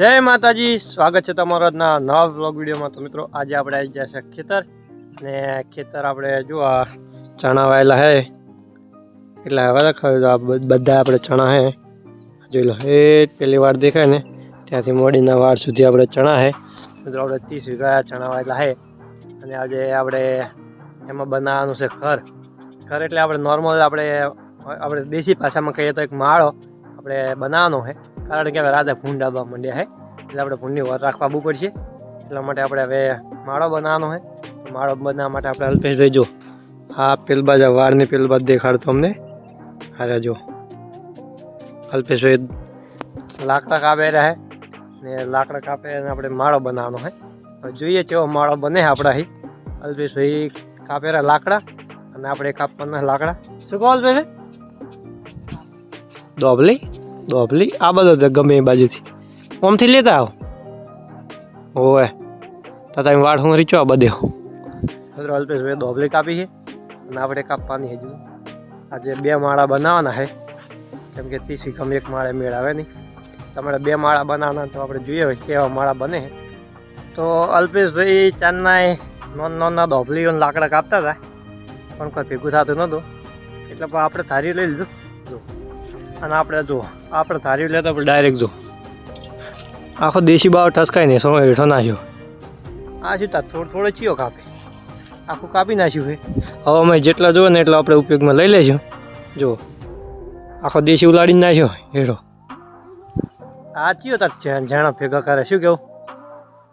જય માતાજી, સ્વાગત છે તમારો આજના નવા વ્લોગ વિડીયોમાં. તો મિત્રો, આજે આપણે આવી ગયા છે ખેતર. ને ખેતર આપણે જો આ ચણા વાયેલા હે. એટલે હવે દેખાયું આ બધા આપણે ચણા હે. જોઈ લો હે પેલી વાર દેખાય ને. ત્યાંથી મોડીના વાર સુધી આપણે ચણા હે. મિત્રો, આપણે ત્રીસ વીઘા ચણા વાયેલા હે. અને આજે આપણે એમાં બનાવવાનું છે ઘર. ઘર એટલે આપણે નોર્મલ આપણે આપણે દેશી ભાષામાં કહીએ તો એક માળો આપણે બનાવવાનો છે કારણ કે હવે રાતે ભૂંડ આવવા માંડ્યા છે એટલે આપણે ભૂંડની વર રાખવા બહુ પડશે. એટલા માટે આપણે હવે માળો બનાવવાનો છે માળો બનાવવા માટે આપણે અલ્પેશભાઈ જો, આ પેલ બાજુ, આ વારની પેલ બાજુ દેખાડતો અમને અરે જો. અલ્પેશભાઈ લાકડા કાપે રહે ને લાકડા કાપે અને આપણે માળો બનાવવાનો છે જોઈએ કેવો માળો બને આપણા અહીં અલ્પેશભાઈ કાપેરા લાકડા અને આપણે કાપવાના લાકડા. શું કહો અલ્પેશભાઈ દોબલી? દોબલી આ બધો ગમે એ બાજુથી. ઓમથી લેતા આવો. ઓવે તો તમે વાળ હું રીચો આ બધે મિત્રો અલ્પેશભાઈ દોબલી કાપી છે. અને આપણે કાપવાની હજુ. આજે બે માળા બનાવવાના છે. કેમ કે ત્રીસ ગમે એક માળે મેળ આવે નહીં. તમારે બે માળા બનાવવાના તો આપણે જોઈએ હોય કેવા માળા બને તો અલ્પેશભાઈ ચાંદના નોન, નોનના દોભલીઓ લાકડા કાપતા હતા. પણ કોઈ ભેગું થતું નહોતું. એટલે પણ આપણે ધારી લઈ લીધું. અને આપણે જો, આપણે ધારી લેતા પણ ડાયરેક્ટ જો. આખો દેશી બાવ ઠસકાય નહીં સમય હેઠો નાખ્યો. આ શું તાર થોડો થોડો ચિયો કાપે. આખું કાપી નાખ્યું છે. હવે અમે જેટલા જોઈએ ને એટલા આપણે ઉપયોગમાં લઈ લેશું. જો, આખો દેશી ઉલાડીને નાખ્યો હેઠો આ ચિયો તાર જાણા ભેગા કરે, શું કેવું?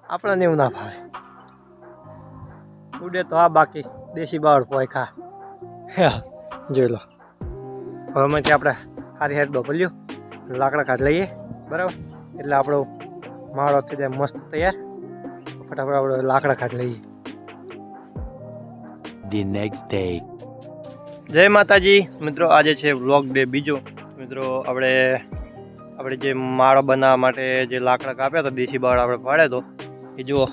આપણને એવું ના ભાવે ઉડે તો આ બાકી, દેશી બાવળ પોય ખા જોઈ લો. હવે એમાંથી આપણે સારી હેડ બપલ્યું લાકડા કાઢ લઈએ. બરાબર? એટલે આપણો માળો થઈ જાય મસ્ત તૈયાર. ફટાફટ આપણે લાકડા કાઢ લઈએ. ધી નેક્સ્ટ ડે જય માતાજી. મિત્રો આજે છે વ્લોગ ડે બીજો. મિત્રો આપણે આપણે જે માળો બનાવવા માટે જે લાકડા કાપ્યા હતા દેશી બાળ આપણે પાડ્યા તો એ જુઓ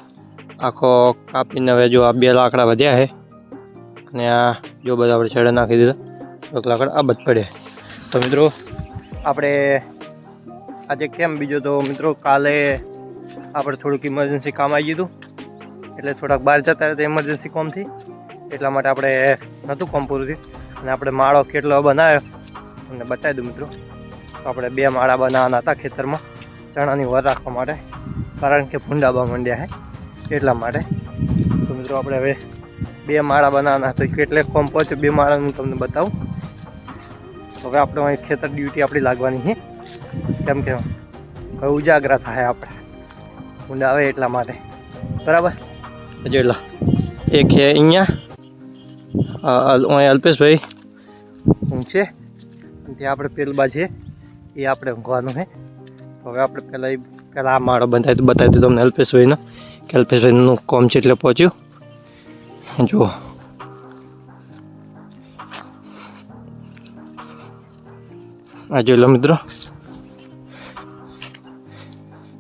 આખો કાપીને હવે જો આ બે લાકડા વધ્યા છે. અને આ જો બધા આપણે છેડે નાખી દીધા. એક લાકડા આ બધ પડ્યા. તો મિત્રો, આપણે આજે કેમ બીજો તો મિત્રો કાલે આપણે થોડુંક ઇમરજન્સી કામ આવી ગયું એટલે થોડાક બહાર જતા હતા ઇમરજન્સી કોમથી એટલા માટે આપણે નહોતું કોમ પૂરું થયું. અને આપણે માળો કેટલો બનાવ્યો તમને બતાવી દઉં મિત્રો. તો આપણે બે માળા બનાવવાના હતા ખેતરમાં, ચણાની વર રાખવા માટે. કારણ કે ભૂંડાબા મંડ્યા છે એટલા માટે. તો મિત્રો, આપણે હવે બે માળા બનાવવાના તો કેટલે કોમ પહોંચ્યો? બે માળાનું તમને બતાવું. હવે આપણે અહીં ખેતર ડ્યુટી આપણી લાગવાની છે. કેમ કે હવે ઉજાગરા થાય આપણે. ઊંડા આવે એટલા માટે. બરાબર? જોઈ લો એક છે અહીંયા. અહીં અલ્પેશભાઈ. ઊંઘ છે. ત્યાં આપણે પેલબા છે. એ આપણે ઊંઘવાનું છે. હવે આપણે પહેલાં એ પહેલાં આ માળો બંધાય તો બતાવી દઉં તમને અલ્પેશભાઈનો. કે અલ્પેશભાઈનું કોમ છે એટલે પહોંચ્યું. જુઓ. આ જોઈ લો મિત્રો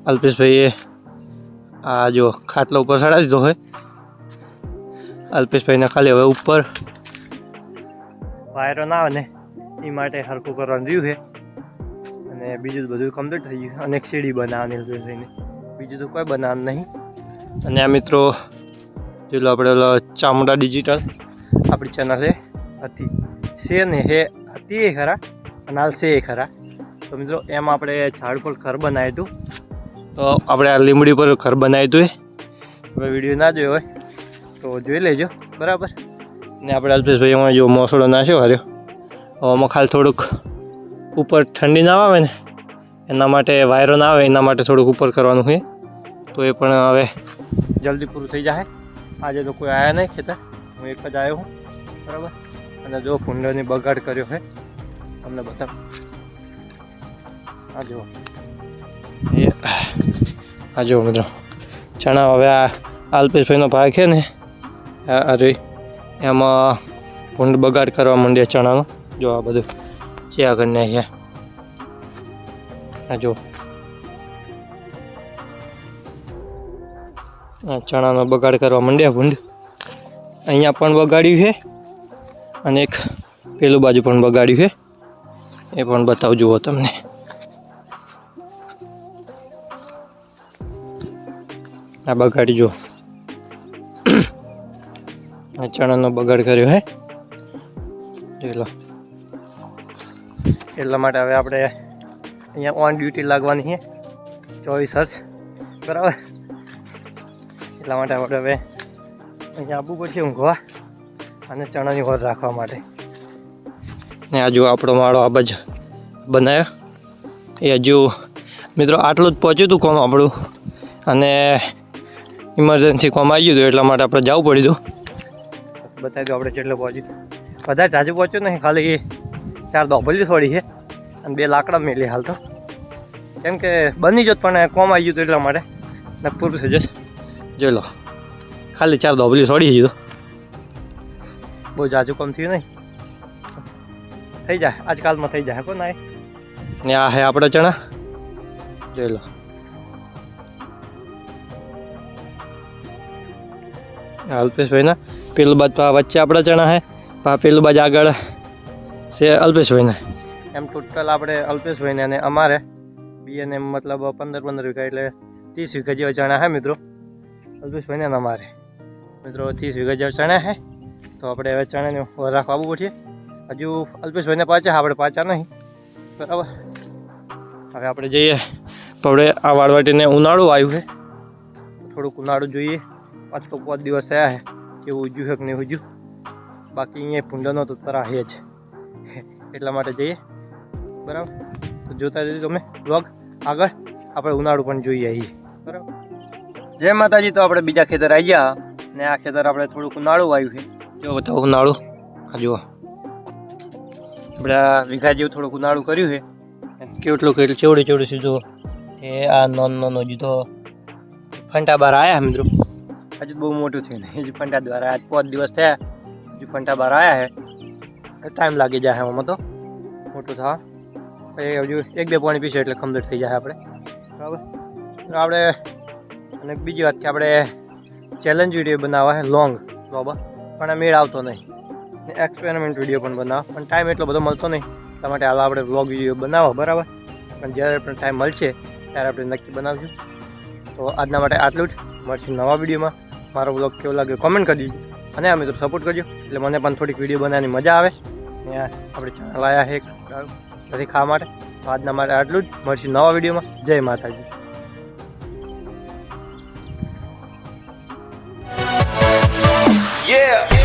અલ્પેશભાઈએ આ જો ખાટલા ઉપર ચડાવી દીધો હોય અલ્પેશભાઈને ખાલી હવે ઉપર વાયરો ના આવે ને એ માટે હરખું કરવાનું રહ્યું છે અને બીજું બધું કમ્પ્લીટ થઈ ગયું અને સીડી બનાવવાની અલ્પેશભાઈને બીજું તો કોઈ બનાવવાનું નહીં અને આ મિત્રો જોઈ લો આપણે ચામુંડા ડિજિટલ આપણી ચેનલ છે હતી છે ને હે હતી એ ખરા અને છે એ ખરા. તો મિત્રો, એમ આપણે ઝાડ પર ઘર બનાવ્યું હતું. તો આપણે આ લીમડી પર ઘર બનાવ્યું હતું એ. હવે વીડિયો ના જોયો હોય, તો જોઈ લેજો. બરાબર? ને આપણે અલ્પેશભાઈ એમાં જો મોસળો નાશ્યો હર્યો. આમાં ખાલી થોડુંક ઉપર ઠંડી ના આવે ને, એના માટે વાયરો ના આવે, એના માટે થોડુંક ઉપર કરવાનું છે. તો એ પણ હવે જલ્દી પૂરું થઈ જાય આજે તો કોઈ આવ્યા નહીં ખેતર. હું એક જ આવ્યો હું. બરાબર? અને જો કુંડની બગાડ કર્યો છે તમને બતાવ. આ જુઓ. એ, આ જુઓ મિત્રો. ચણા હવે આ આલ્પેશભાઈનો ભાગ છે ને, આ જોઈ. એમાં ભૂંડ બગાડ કરવા માંડ્યા ચણાનો. જો આ બધું છે આગળ અહીંયા. આ જુઓ. ચણાનો બગાડ કરવા માંડ્યા ભૂંડ. અહીંયા પણ બગાડ્યું છે. અને એક પેલું બાજુ પણ બગાડ્યું છે. એ પણ બતાવજો તમને. આ બગાડી આ ચણાનો બગાડ કર્યો હે. લો. એટલા માટે હવે આપણે અહીંયા ઓન ડ્યુટી લાગવાની છે ચોવીસ હર્ષ. બરાબર? એટલા માટે આપણે હવે અહીંયા આવવું પડશે ઊંઘવા અને ચણાની હોર રાખવા માટે. ને આ આપણો માળો આ બજ બનાવ્યો એ હજુ મિત્રો આટલું જ પહોંચ્યું હતું કોમ આપણું. અને ઇમરજન્સી કોમ આવી ગયું હતું, એટલા માટે આપણે જવું પડ્યું હતું. બતાવી દઉં આપણે કેટલું પહોંચ્યું બધા જાજુ પહોંચ્યું નહીં, ખાલી ચાર દોભલી થોડી છે અને બે લાકડા મેલી હાલ તો. કેમ કે બની જોત, પણ કોમ આવી ગયું હતું એટલા માટે. ને પૂરું થઈ જોઈ લો. ખાલી ચાર દોભલી છોડી ગયું બહુ જાજુ કોમ થયું નહીં. થઈ જાય આજકાલમાં થઈ જાય કોણ નાય? ને આ હે આપણા ચણા? જોઈ લો. અલ્પેશભાઈના પેલું બાદ વચ્ચે આપણા ચણા હે પા પેલું બાદ આગળ છે અલ્પેશભાઈના. એમ ટોટલ આપણે અલ્પેશભાઈને અને અમારે બીએને મતલબ પંદર પંદર વીઘા એટલે ત્રીસ વીઘા જેવા ચણા હે મિત્રો. અલ્પેશભાઈને અને અમારે. મિત્રો ત્રીસ વીઘા જેવા ચણા હે. તો આપણે હવે ચણાને રાખવા આવવું પડશે હજુ અલ્પેશભાઈને પાછા, આપણે પાછા નહીં. બરાબર? હવે આપણે જઈએ. આપણે આ વાળવાટીને ઉનાળું આવ્યું છે. થોડુંક ઉનાળું જોઈએ. પાંચ તો પાંચ દિવસ થયા છે. કેવું ઉજ્યું છે કે નહીં ઉજ્યું? બાકી અહીંયા ભૂંડનો તો તરા છે જ. એટલા માટે જઈએ. બરાબર? તો જોતા જઈએ તમે. બ્લોગ આગળ. આપણે ઉનાળું પણ જોઈએ આવીએ બરાબર? જય માતાજી, તો આપણે બીજા ખેતર આવી ગયા. ને આ ખેતર આપણે થોડુંક ઉનાળું આવ્યું છે. જો બતાવો ઉનાળું. હા જુઓ. આપણે વીઘા જેવું થોડુંક ઉનાળું કર્યું છે. કેટલું કેટલું ચેવડું ચેવડું સીધું એ આ નોન, નોનો જીધો ફંટા બાર આવ્યા મિત્રો. હજુ બહુ મોટું થયું હજુ ફંટા દ્વારા આજ પાંચ દિવસ થયા. હજુ ફંટા બાર આવ્યા છે. ટાઈમ લાગી જાય આમાં તો. મોટું થવા. પછી હજુ એક, બે પાણી પીશે એટલે કમ્પ્લીટ થઈ જાય આપણે. બરાબર? આપણે અને બીજી વાત કે આપણે ચેલેન્જ વીડિયો બનાવવા છે લોંગ બરાબર? પણ મેળ આવતો નહીં. એક્સપેરિમેન્ટ વીડિયો પણ બનાવવા પણ ટાઈમ એટલો બધો મળતો નહીં. એટલા માટે હાલ આપણે વ્લોગ વીડિયો બનાવો, બરાબર? પણ જ્યારે પણ ટાઈમ મળશે, ત્યારે આપણે નક્કી બનાવશું. તો આજના માટે આટલું જ. મળશું નવા વિડીયોમાં મારો બ્લોગ કેવો લાગ્યો કોમેન્ટ કરી દીજો. અને આ મિત્રો સપોર્ટ કરજો. એટલે મને પણ થોડીક વીડિયો બનાવવાની મજા આવે. ને આપણે ચેનલ આવ્યા છે નથી ખાવા માટે. આજના માટે આટલું જ. મળશું નવા વિડીયોમાં જય માતાજી. Yeah.